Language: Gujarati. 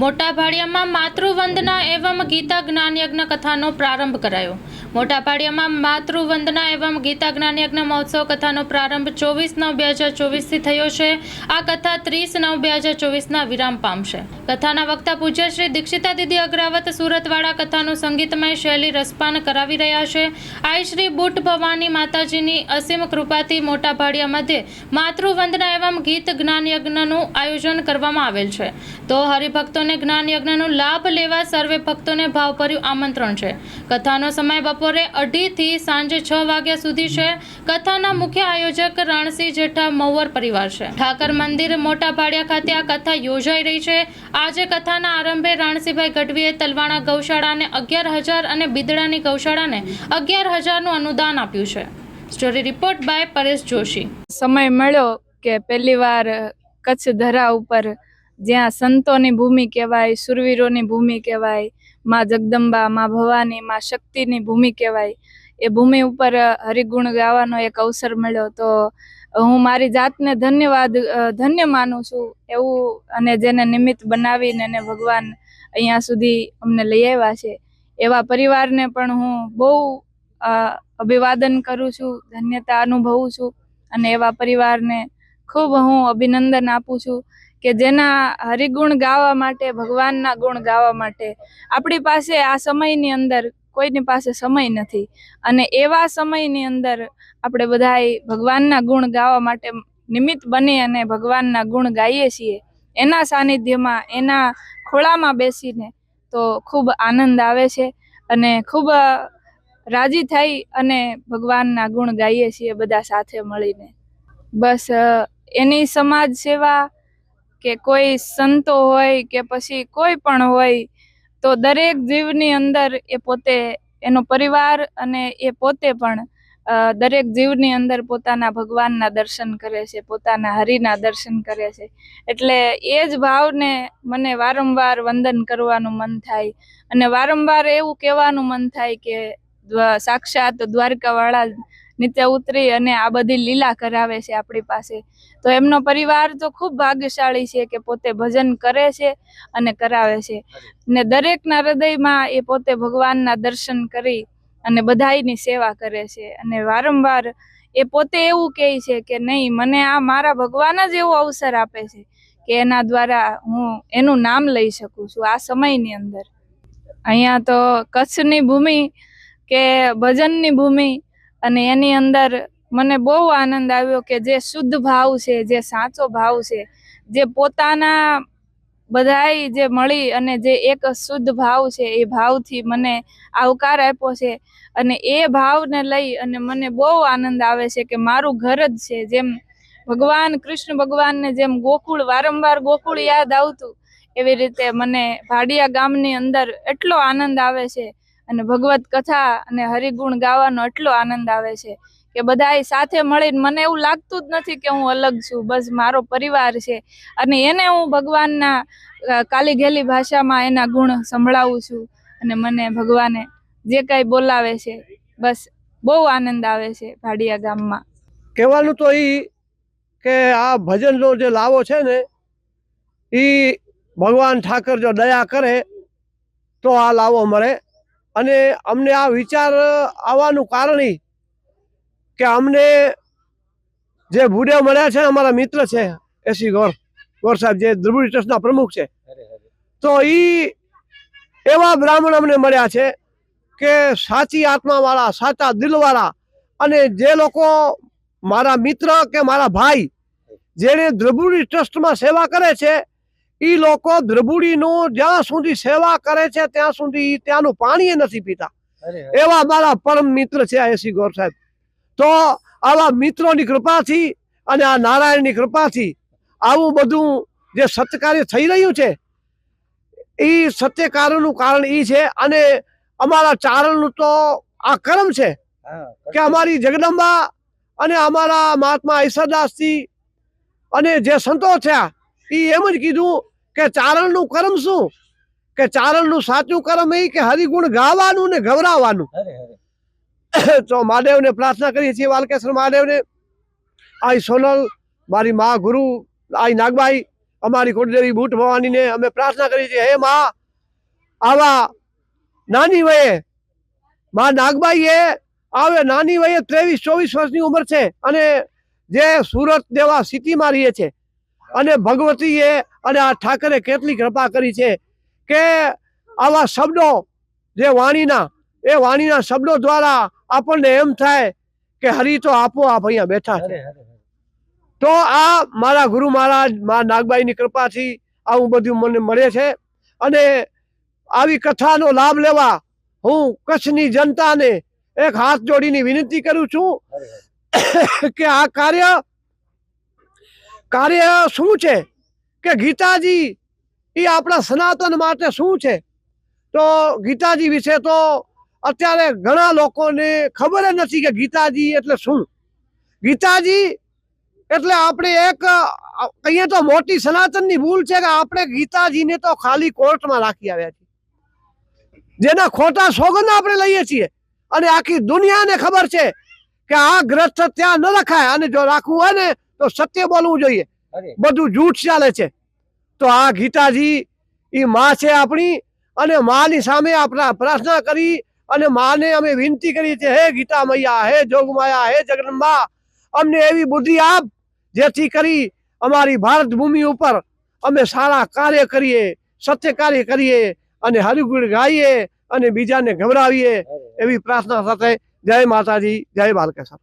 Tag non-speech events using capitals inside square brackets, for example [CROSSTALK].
મોટા ભાડિયામાં માતૃવંદના એવં ગીતા જ્ઞાન યજ્ઞ કથાનો પ્રારંભ કરાયો. મોટા ભાડિયામાં માતૃવંદના એવં ગીતા જ્ઞાન યજ્ઞ મહોત્સવ કથાનો પ્રારંભ ચોવીસ નવ બે હજાર ચોવીસથી થયો છે. આ કથા ત્રીસ નવ બે હજાર ચોવીસના વિરામ પામશે કથાના વક્તા પૂજ્ય શ્રી દીક્ષિતા દીદી અગ્રાવત સુરતવાળા કથાનું સંગીતમય શૈલી રસપાન કરાવી રહ્યા છે. આઈ શ્રી બુટ ભવાની માતાજીની અસીમ કૃપાથી મોટા ભાડિયા મધ્યે માતૃવંદના એવમ ગીત જ્ઞાન યજ્ઞનું આયોજન કરવામાં આવેલ છે. તો હરિભક્તોને જ્ઞાન યજ્ઞનો લાભ લેવા સર્વે ભક્તોને ભાવભર્યું આમંત્રણ છે. કથાનો સમય બપોરે અઢીથી સાંજે છ વાગ્યા સુધી છે. કથાના મુખ્ય આયોજક રાણસિંહ જેઠા મૌવર પરિવાર છે. ઠાકર મંદિર મોટા ભાડિયા ખાતે આ કથા યોજાઈ રહી છે. આજે કથાના આરંભે રાણસિંહભાઈ ગઢવીએ તલવાણા ગૌશાળાને અગિયાર હજાર અને બિદડાની ગૌશાળાને અગિયાર હજારનું અનુદાન આપ્યું છે. Story report by Paresh Joshi. સમય મળ્યો કે પહેલી વાર કચ્છ ધરા ઉપર જ્યાં સંતોની ભૂમિ કહેવાય, સુરવીરોની ભૂમિ કહેવાય, માં જગદંબા, માં ભવાની, માં શક્તિની ભૂમિ કહેવાય. એ ભૂમિ ઉપર હરિગુણ ગાવાનો એક અવસર મળ્યો. તો હું મારી જાતને ધન્યવાદ ધન્ય માનું છું એવું અને જેને નિમિત્ત બનાવીને એને ભગવાન અહીંયા સુધી અમને લઈ આવ્યા છે. એવા પરિવારને પણ હું બહુ અભિવાદન કરું છું, ધન્યતા અનુભવું છું અને એવા પરિવારને ખૂબ હું અભિનંદન આપું છું. કે જેના હરિગુણ ગાવા માટે, ભગવાનના ગુણ ગાવા માટે આપણી પાસે આ સમયની અંદર કોઈની પાસે સમય નથી. અને એવા સમયની અંદર આપણે બધાએ ભગવાનના ગુણ ગાવા માટે નિમિત્ત બની અને ભગવાનના ગુણ ગાઈએ છીએ. એના સાનિધ્યમાં, એના ખોળામાં બેસીને તો ખૂબ આનંદ આવે છે અને ખૂબ રાજી થઈ અને ભગવાનના ગુણ ગાઈએ છીએ બધા સાથે મળીને. બસ એની સમાજ સેવા કે કોઈ સંતો હોય કે પછી કોઈ પણ હોય, તો દરેક જીવની અંદર એ પોતે, એનો પરિવાર અને એ પોતે પણ દરેક જીવની અંદર પોતાના ભગવાનના દર્શન કરે છે, પોતાના હરિના દર્શન કરે છે. એટલે એ જ ભાવને મને વારંવાર વંદન કરવાનું મન થાય. અને વારંવાર એવું કહેવાનું મન થાય કે સાક્ષાત દ્વારકાવાળા નીચે ઉતરી અને આ બધી લીલા કરાવે છે આપણી પાસે. તો એમનો પરિવાર તો ખૂબ ભાગ્યશાળી છે કે પોતે ભજન કરે છે અને કરાવે છે. ને દરેકના હૃદયમાં એ પોતે ભગવાનના દર્શન કરી અને બધાયની સેવા કરે છે. અને વારંવાર એ પોતે એવું કહે છે કે નહીં, મને આ મારા ભગવાન જ એવો અવસર આપે છે કે એના દ્વારા હું એનું નામ લઈ શકું છું આ સમયની અંદર. અહીંયા તો કચ્છની ભૂમિ કે ભજનની ભૂમિ અને એની અંદર મને બહુ આનંદ આવ્યો કે જે શુદ્ધ ભાવ છે, જે સાચો ભાવ છે, જે પોતાના બધાય જે મળી અને જે એક શુદ્ધ ભાવ છે, એ ભાવથી મને આવકાર આપ્યો છે. અને એ ભાવને લઈ અને મને બહુ આનંદ આવે છે કે મારું ઘર જ છે. જેમ ભગવાન, કૃષ્ણ ભગવાનને જેમ ગોકુળ, વારંવાર ગોકુળ યાદ આવતું, એવી રીતે મને ભાડિયા ગામની અંદર એટલો આનંદ આવે છે અને ભગવત કથા અને હરિગુણ ગાવાનો એટલો આનંદ આવે છે કે બધાય સાથે મળીને મને એવું લાગતું જ નથી કે હું અલગ છું. બસ મારો પરિવાર છે અને એને હું ભગવાનના કાલી ઘેલી ભાષામાં એના ગુણ સંભળાવું છું અને મને ભગવાને જે કાંઈ બોલાવે છે, બસ બહુ આનંદ આવે છે ભાડિયા ગામમાં. કહેવાનું તો એ કે આ ભજનનો જે લાવો છે ને એ ભગવાન ઠાકર જો દયા કરે તો આ લાવો મળે. અને અમને આ વિચાર આવવાનું કારણ કે અમને જે ભૂડે મળ્યા છે અમારા મિત્ર છે એસી ગોર ગોર સાહેબ જે દ્રવિડ ટ્રસ્ટના પ્રમુખ છે. તો એ એવા બ્રાહ્મણ અમને મળ્યા છે કે સાચી આત્માવાળા સાચા દિલવાળા અને જે લોકો મારા મિત્ર કે મારા ભાઈ જેને દ્રબુડી ટ્રસ્ટમાં સેવા કરે છે એ લોકો દ્રબુડીનું જ્યાં સુધી સેવા કરે છે ત્યાં સુધી ત્યાંનું પાણી નથી પીતા. એવા મારા પરમ મિત્ર છે આ એસી ગોર સાહેબ. તો આવા મિત્રોની કૃપાથી અને આ નારાયણની કૃપાથી આવું બધું જે સત્યકાર્ય થઈ રહ્યું છે એ સત્યકાર્યનું કારણ એ છે અને અમારા ચારણનું તો આ કર્મ છે કે અમારી જગદંબા અને અમારા મહાત્મા ઈશ્વરદાસજી અને જે સંતો થયા એ એમ જ કીધું કે ચારણનું કર્મ શું? કે ચારણનું સાચું કર્મ એ કે હરિગુણ ગાવાનું ને ગવરાવાનું. તો [COUGHS] મહાદેવને પ્રાર્થના કરીએ છીએ વાલકેશ્વર મહાદેવને આ સોનલ મારી મા ગુરુ આ નાગબાઈ અમારી કુળદેવી બૂટ ભવાનીને અમે પ્રાર્થના કરી છે હે મા આવા નાની વયે મા નાગબાઈએ આવે નાની વયે ત્રેવીસ ચોવીસ વર્ષની ઉંમર છે અને જે સુરત દેવા સિટીમાં રહીએ છે અને ભગવતીએ અને આ ઠાકરે કેટલી કૃપા કરી છે કે આવા શબ્દો જે વાણીના એ વાણીના શબ્દો દ્વારા આપણને એમ થાય કે હરી તો આપોઆપ અહીંયા બેઠા છે. તો આ મારા ગુરુ મહારાજ મા નાગબાઈની કૃપાથી આવું બધું મને મળે છે. અને આવી કથાનો લાભ લેવા હું કચ્છની જનતાને એક હાથ જોડીની વિનંતી કરું છું કે આ કાર્ય કાર્ય શું છે? કે ગીતાજી એ આપણા સનાતન માટે શું છે? તો ગીતાજી વિશે તો અત્યારે ઘણા લોકોને ખબર જ નથી કે ગીતાજી એટલે શું? ગીતાજી એટલે આપણે એક કહીએ તો મોટી સનાતનની ભૂલ છે કે આપણે ગીતાજીને તો ખાલી કોર્ટમાં રાખી આવ્યા છીએ. જેના ખોટા સોગંદ આપણે લઈએ છીએ. અને આખી દુનિયાને ખબર છે કે આ ગ્રસ્થ ત્યાં ન રખાય અને જો રાખવું હોય ને તો સત્ય બોલવું જોઈએ. બધું જૂઠ ચાલે છે. તો આ ગીતાજી એ માં છે આપણી અને માની સામે આપણા પ્રાર્થના કરી અને માને અમે વિનંતી કરી છે હે ગીતા મૈયા હે જોગમાયા હે જગદંબા અમને એવી બુદ્ધિ આપ જેથી કરી અમારી ભારત ભૂમિ ઉપર અમે સારા કાર્ય કરીએ સત્ય કાર્ય કરીએ અને હરિગુણ ગાઈએ અને બીજાને ગભરાવીએ. એવી પ્રાર્થના સાથે જય માતાજી જય બાલકેશ્વર.